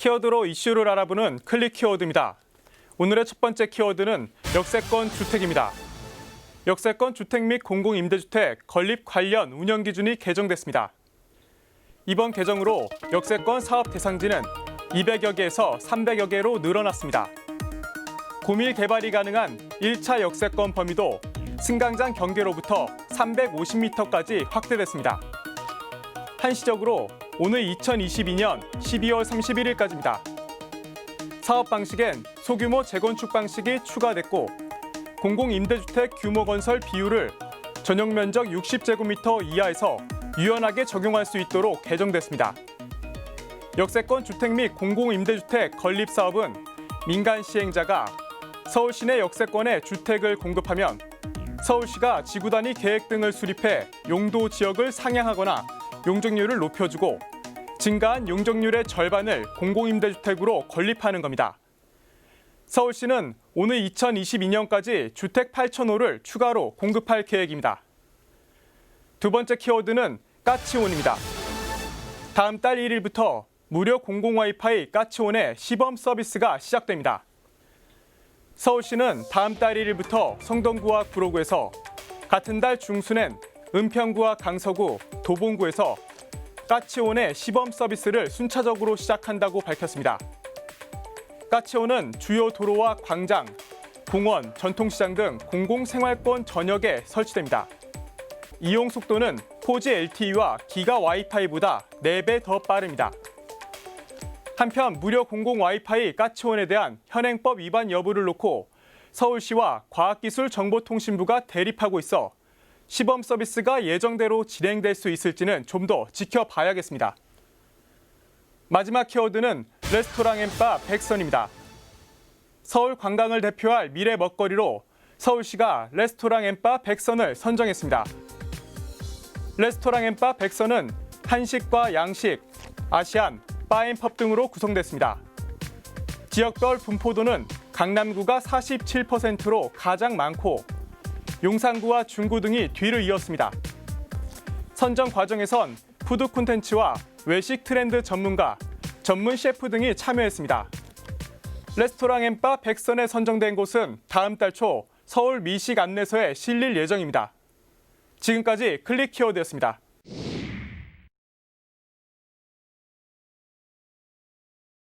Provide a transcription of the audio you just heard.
키워드로 이슈를 알아보는 클릭 키워드입니다. 오늘의 첫 번째 키워드는 역세권 주택입니다. 역세권 주택 및 공공임대주택 건립 관련 운영 기준이 개정됐습니다. 이번 개정으로 역세권 사업 대상지는 200여 개에서 300여 개로 늘어났습니다. 고밀 개발이 가능한 1차 역세권 범위도 승강장 경계로부터 350m까지 확대됐습니다. 한시적으로 오늘 2022년 12월 31일까지입니다. 사업 방식엔 소규모 재건축 방식이 추가됐고 공공임대주택 규모 건설 비율을 전용 면적 60제곱미터 이하에서 유연하게 적용할 수 있도록 개정됐습니다. 역세권 주택 및 공공임대주택 건립 사업은 민간 시행자가 서울 시내 역세권에 주택을 공급하면 서울시가 지구 단위 계획 등을 수립해 용도 지역을 상향하거나 용적률을 높여주고 증가한 용적률의 절반을 공공임대주택으로 건립하는 겁니다. 서울시는 오늘 2022년까지 주택 8,000호를 추가로 공급할 계획입니다. 두 번째 키워드는 까치온입니다. 다음 달 1일부터 무료 공공 와이파이 까치온의 시범 서비스가 시작됩니다. 서울시는 다음 달 1일부터 성동구와 구로구에서 같은 달 중순엔 은평구와 강서구, 도봉구에서 까치온의 시범 서비스를 순차적으로 시작한다고 밝혔습니다. 까치온은 주요 도로와 광장, 공원, 전통시장 등 공공생활권 전역에 설치됩니다. 이용 속도는 4G LTE와 기가 와이파이보다 4배 더 빠릅니다. 한편 무료 공공 와이파이 까치온에 대한 현행법 위반 여부를 놓고 서울시와 과학기술정보통신부가 대립하고 있어 시범 서비스가 예정대로 진행될 수 있을지는 좀 더 지켜봐야겠습니다. 마지막 키워드는 레스토랑 앤바 백선입니다. 서울 관광을 대표할 미래 먹거리로 서울시가 레스토랑 앤바 백선을 선정했습니다. 레스토랑 앤바 백선은 한식과 양식, 아시안, 바앤펍 등으로 구성됐습니다. 지역별 분포도는 강남구가 47%로 가장 많고 용산구와 중구 등이 뒤를 이었습니다. 선정 과정에선 푸드 콘텐츠와 외식 트렌드 전문가, 전문 셰프 등이 참여했습니다. 레스토랑 앤바 백선에 선정된 곳은 다음 달 초 서울 미식 안내서에 실릴 예정입니다. 지금까지 클릭 키워드였습니다.